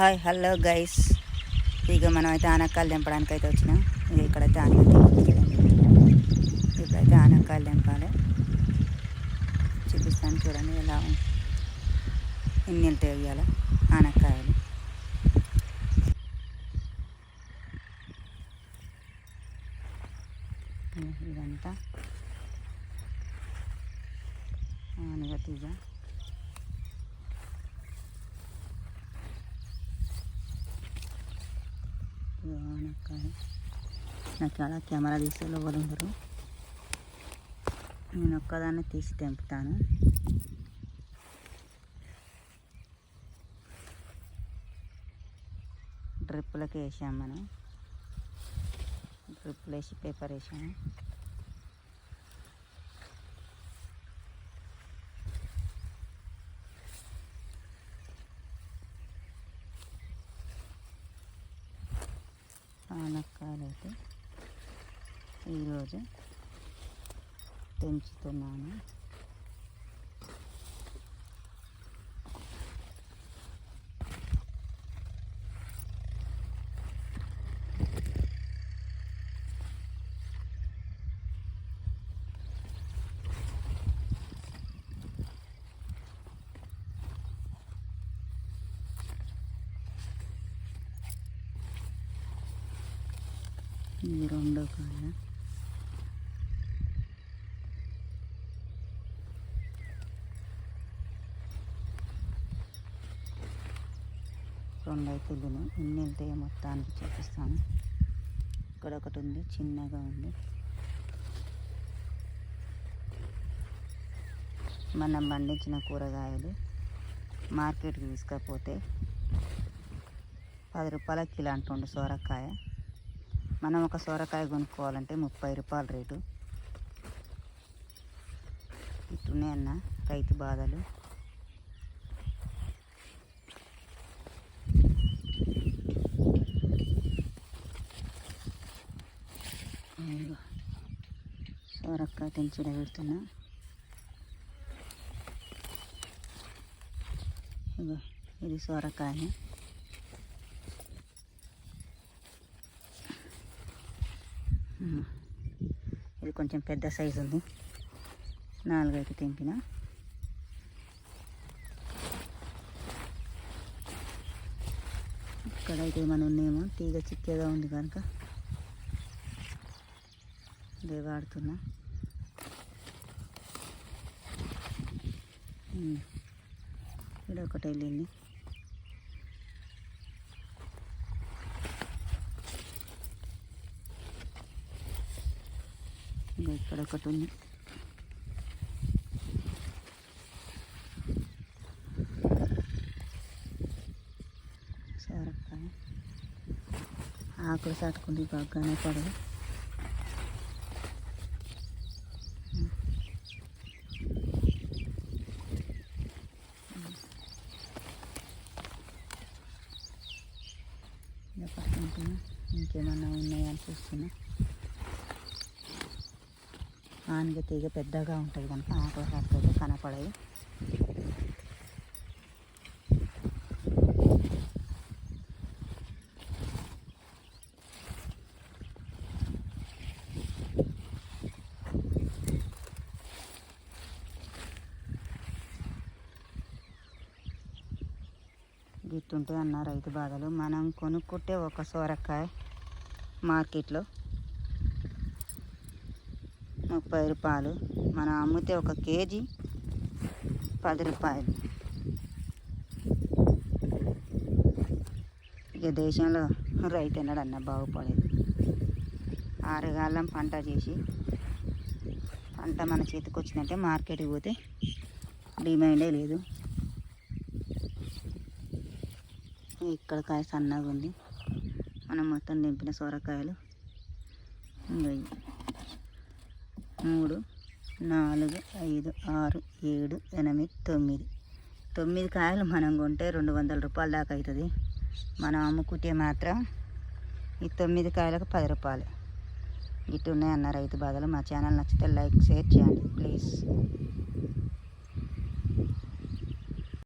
Hi hello guys. ఇక మనం అయితే ఆనక్కాయలు తెంపడానికి అయితే వచ్చినాం. ఇక ఇక్కడైతే ఆనకాయలు ఇప్పుడైతే ఆనక్కాయలు తెంపాలి. చూపిస్తాను చూడండి ఎలా ఎన్ని వెళ్తాయి ఇవాళ ఆనక్కాయలు. ఇదంతా. ఆనగ తీగా. ఇక నాకు చాలా కెమెరా తీసే వాళ్ళు ఉండరు. నేను ఒక్కదాన్ని తీసి తెంపుతాను. డ్రిప్పులకి వేసాం మనం. డ్రిప్పులు వేసి పేపర్ వేసాము ఆనక్కాయలు అయితే ఈరోజు పెంచుతున్నాను. ఇది రెండో కాయ రెండు అయితే ఎన్ని వెళ్తాయో మొత్తానికి చూపిస్తాను. ఇక్కడ ఒకటి ఉంది చిన్నగా ఉంది. మనం పండించిన కూరగాయలు మార్కెట్కి తీసుకపోతే పది రూపాయల కిలో అంటుండు సోరకాయ. మనం ఒక సొరకాయ కొనుక్కోవాలంటే ముప్పై రూపాయల రేటు. ఇట్టున్నాయన్న రైతు బాధలు. సొరకాయ తెంచుడ పెడుతున్నా. ఇది సొరకాయ ఉమ్. ఇది కొంచెం పెద్ద సైజు ఉంది. నాలుగైతే తెంపిన. ఇక్కడైతే ఏమైనా ఉన్నాయేమో? తీగ చిక్కగా ఉంది కనుక. ఇదే వాడుతున్నా. ఇక్కడ ఒకటి వెళ్ళింది. ఇక్కడ ఒకటి ఉంది. సోరకాయ. ఆకులు తట్టుకుంది బాగానే పడదు. ఇలా పట్టుకుంటున్నా ఇంకేమన్నా ఉన్నాయని చూస్తున్నా. ఆనగ తీగ పెద్దగా ఉంటుంది కనుక ఆకుల కాకపోతే కనపడదు. గుర్తుంటే అన్న రైతు బాధలు మనం కొనుక్కుంటే ఒక సొరకాయ మార్కెట్లో ముప్పై రూపాయలు. మనం అమ్మితే ఒక కేజీ పది రూపాయలు. ఇక దేశంలో రైతు ఎన్నడన్నా బాగుపడేది. ఆరుగాలం పంట చేసి పంట మన చేతికి వచ్చిందంటే మార్కెట్కి పోతే డిమాండే లేదు. ఇక్కడ కాయ సన్నగా ఉంది మనం మొత్తం దింపిన సొరకాయలు. ఇంకా మూడు నాలుగు ఐదు ఆరు ఏడు ఎనిమిది తొమ్మిది. తొమ్మిది కాయలు మనం కొంటే రెండు వందల రూపాయల దాకా అవుతుంది. మనం అమ్ముకుంటే మాత్రం ఈ తొమ్మిది కాయలకు పది రూపాయలు. ఇటు ఉన్నాయన్న రైతు బాధలు. మా ఛానల్ నచ్చితే లైక్ షేర్ చేయండి. ప్లీజ్.